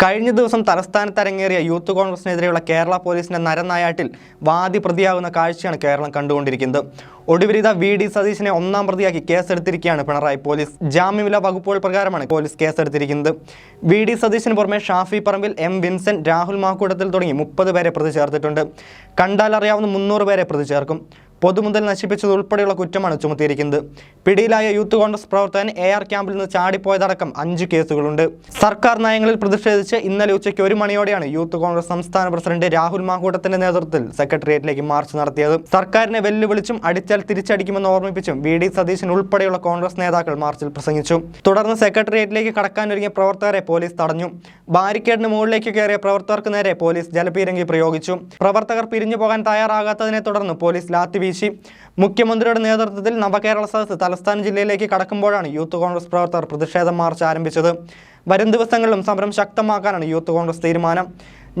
കഴിഞ്ഞ ദിവസം തലസ്ഥാനത്ത് അരങ്ങേറിയ യൂത്ത് കോൺഗ്രസിനെതിരെയുള്ള കേരള പോലീസിന്റെ നരനായാട്ടിൽ വാദി പ്രതിയാകുന്ന കാഴ്ചയാണ് കേരളം കണ്ടുകൊണ്ടിരിക്കുന്നത്. ഒടുവിരിത വി ഡി സതീശിനെ ഒന്നാം പ്രതിയാക്കി കേസെടുത്തിരിക്കുകയാണ് പിണറായി പോലീസ്. ജാമ്യമില്ല വകുപ്പുകൾ പ്രകാരമാണ് പോലീസ് കേസെടുത്തിരിക്കുന്നത്. വി ഡി സതീശിന് പുറമെ ഷാഫി പറമ്പിൽ എം വിൻസെന്റ് രാഹുൽ മാക്കൂട്ടത്തിൽ തുടങ്ങി മുപ്പത് പേരെ പ്രതി ചേർത്തിട്ടുണ്ട്. കണ്ടാലറിയാവുന്ന മുന്നൂറ് പേരെ പ്രതി ചേർക്കും. പൊതുമുതൽ നശിപ്പിച്ചത് ഉൾപ്പെടെയുള്ള കുറ്റമാണ് ചുമത്തിയിരിക്കുന്നത്. പിടിയിലായ യൂത്ത് കോൺഗ്രസ് പ്രവർത്തകൻ എ ആർ ക്യാമ്പിൽ നിന്ന് ചാടിപ്പോയതടക്കം അഞ്ച് കേസുകളുണ്ട്. സർക്കാർ നയങ്ങളിൽ പ്രതിഷേധിച്ച് ഇന്നലെ ഉച്ചയ്ക്ക് ഒരു മണിയോടെയാണ് യൂത്ത് കോൺഗ്രസ് സംസ്ഥാന പ്രസിഡന്റ് രാഹുൽ മാങ്കൂട്ടത്തിന്റെ നേതൃത്വത്തിൽ സെക്രട്ടേറിയറ്റിലേക്ക് മാർച്ച് നടത്തിയത്. സർക്കാരിനെ വെല്ലുവിളിച്ചും അടിച്ചാൽ തിരിച്ചടിക്കുമെന്ന് ഓർമ്മിപ്പിച്ചും വി ഡി സതീശൻ ഉൾപ്പെടെയുള്ള കോൺഗ്രസ് നേതാക്കൾ മാർച്ചിൽ പ്രസംഗിച്ചു. തുടർന്ന് സെക്രട്ടേറിയറ്റിലേക്ക് കടക്കാനൊരുങ്ങിയ പ്രവർത്തകരെ പോലീസ് തടഞ്ഞു. ബാരിക്കേഡിന് മുകളിലേക്ക് കയറിയ പ്രവർത്തകർക്ക് നേരെ പോലീസ് ജലപീരങ്കി പ്രയോഗിച്ചു. പ്രവർത്തകർ പിരിഞ്ഞു പോകാൻ തയ്യാറാകാത്തതിനെ തുടർന്ന് പോലീസ് ലാത്തി വീശി. മുഖ്യമന്ത്രിയുടെ നേതൃത്വത്തിൽ നവകേരള സദസ് തലസ്ഥാന ജില്ലയിലേക്ക് കടക്കുമ്പോഴാണ് യൂത്ത് കോൺഗ്രസ് പ്രവർത്തകർ പ്രതിഷേധ മാർച്ച് ആരംഭിച്ചത്. വരും ദിവസങ്ങളിലും സമരം ശക്തമാക്കാനാണ് യൂത്ത് കോൺഗ്രസ് തീരുമാനം.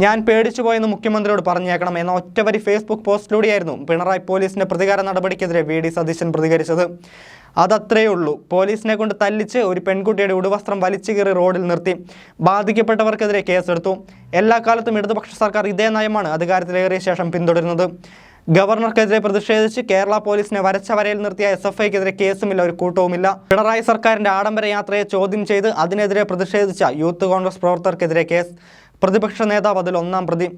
ഞാൻ പേടിച്ചു പോയെന്ന് മുഖ്യമന്ത്രിയോട് പറഞ്ഞേക്കണം എന്ന ഒറ്റവരി ഫേസ്ബുക്ക് പോസ്റ്റിലൂടെയായിരുന്നു പിണറായി പോലീസിന്റെ പ്രതികാര നടപടിക്കെതിരെ വി ഡി സതീശൻ പ്രതികരിച്ചത്. അതത്രയേ ഉള്ളൂ. പോലീസിനെ കൊണ്ട് തല്ലിച്ച് ഒരു പെൺകുട്ടിയുടെ ഉടുവസ്ത്രം വലിച്ചു കീറി റോഡിൽ നിർത്തി. ബാധിക്കപ്പെട്ടവർക്കെതിരെ കേസെടുത്തു. എല്ലാ കാലത്തും ഇടതുപക്ഷ സർക്കാർ ഇതേ നയമാണ് അധികാരത്തിലേറിയ ശേഷം പിന്തുടരുന്നത്. ഗവർണർക്കെതിരെ പ്രതിഷേധിച്ച് കേരള പോലീസിനെ വരച്ച വരയിൽ നിർത്തിയ എസ് എഫ് ഐക്കെതിരെ കേസുമില്ല ഒരു കൂട്ടവുമില്ല. പിണറായി സർക്കാരിന്റെ ആഡംബര യാത്രയെ ചോദ്യം ചെയ്ത് അതിനെതിരെ പ്രതിഷേധിച്ച യൂത്ത് കോൺഗ്രസ് പ്രവർത്തകർക്കെതിരെ കേസ്. പ്രതിപക്ഷ നേതാവ് അതിൽ ഒന്നാം പ്രതി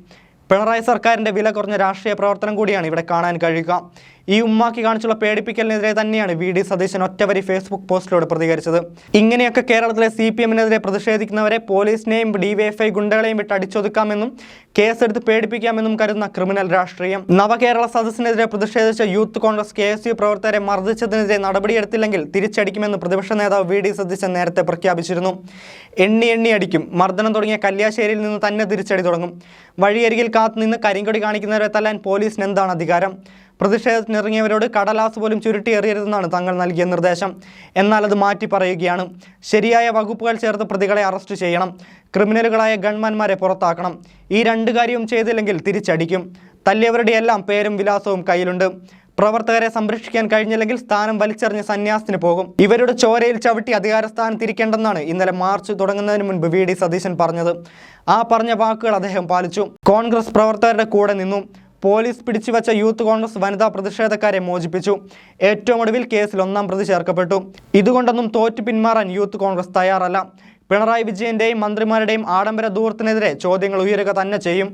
പിണറായി സർക്കാരിന്റെ വില കുറഞ്ഞ രാഷ്ട്രീയ പ്രവർത്തനം കൂടിയാണ് ഇവിടെ കാണാൻ കഴിയുക. ഈ ഉമ്മാക്കി കാണിച്ചുള്ള പേടിപ്പിക്കലിനെതിരെ തന്നെയാണ് വി ഡി സതീശൻ ഒറ്റവരി ഫേസ്ബുക്ക് പോസ്റ്റിലൂടെ പ്രതികരിച്ചത്. ഇങ്ങനെയൊക്കെ കേരളത്തിലെ സി പി എമ്മിനെതിരെ പ്രതിഷേധിക്കുന്നവരെ പോലീസിനെയും ഡിവൈഎഫ്ഐ ഗുണ്ടകളെയും വിട്ട് അടിച്ചൊതുക്കാമെന്നും കേസെടുത്ത് പേടിപ്പിക്കാമെന്നും കരുതുന്ന ക്രിമിനൽ രാഷ്ട്രീയം. നവകേരള സദസ്സിനെതിരെ പ്രതിഷേധിച്ച youth Congress K S U പ്രവർത്തകരെ മർദ്ദിച്ചതിനെതിരെ നടപടിയെടുത്തില്ലെങ്കിൽ തിരിച്ചടിക്കുമെന്ന് പ്രതിപക്ഷ നേതാവ് വി ഡി സതീശൻ നേരത്തെ പ്രഖ്യാപിച്ചിരുന്നു. എണ്ണി എണ്ണി അടിക്കും. മർദ്ദനം തുടങ്ങിയ കല്യാശ്ശേരിയിൽ നിന്ന് തന്നെ തിരിച്ചടി തുടങ്ങും. വഴിയരികിൽ കാത്തുനിന്ന് കരിങ്കൊടി കാണിക്കുന്നവരെ തല്ലാൻ പോലീസിന് എന്താണ് അധികാരം? പ്രതിഷേധത്തിനിറങ്ങിയവരോട് കടലാസ് പോലും ചുരുട്ടി എറിയരുതെന്നാണ് തങ്ങൾ നൽകിയ നിർദ്ദേശം. എന്നാൽ അത് മാറ്റി പറയുകയാണ്. ശരിയായ വകുപ്പുകൾ ചേർത്ത് പ്രതികളെ അറസ്റ്റ് ചെയ്യണം. ക്രിമിനലുകളായ ഗൺമാന്മാരെ പുറത്താക്കണം. ഈ രണ്ട് കാര്യവും ചെയ്തില്ലെങ്കിൽ തിരിച്ചടിക്കും. തല്ലിയവരുടെ എല്ലാം പേരും വിലാസവും കയ്യിലുണ്ട്. പ്രവർത്തകരെ സംരക്ഷിക്കാൻ കഴിഞ്ഞില്ലെങ്കിൽ സ്ഥാനം വലിച്ചെറിഞ്ഞ് സന്യാസത്തിന് പോകും. ഇവരുടെ ചോരയിൽ ചവിട്ടി അധികാര സ്ഥാനത്തിരിക്കേണ്ടെന്നാണ് ഇന്നലെ മാർച്ച് തുടങ്ങുന്നതിന് മുൻപ് വി ഡി സതീശൻ പറഞ്ഞത്. ആ പറഞ്ഞ വാക്കുകൾ അദ്ദേഹം പാലിച്ചു. കോൺഗ്രസ് പ്രവർത്തകരുടെ കൂടെ നിന്നു. പോലീസ് പിടിച്ചുവച്ച യൂത്ത് കോൺഗ്രസ് വനിതാ പ്രതിഷേധക്കാരെ മോചിപ്പിച്ചു. ഏറ്റവും ഒടുവിൽ കേസിൽ ഒന്നാം പ്രതി ചേർക്കപ്പെട്ടു. ഇതുകൊണ്ടൊന്നും തോറ്റു പിന്മാറാൻ യൂത്ത് കോൺഗ്രസ് തയ്യാറല്ല. പിണറായി വിജയന്റെയും മന്ത്രിമാരുടെയും ആഡംബര ദൂരത്തിനെതിരെ ചോദ്യങ്ങൾ ഉയരുക തന്നെ ചെയ്യും.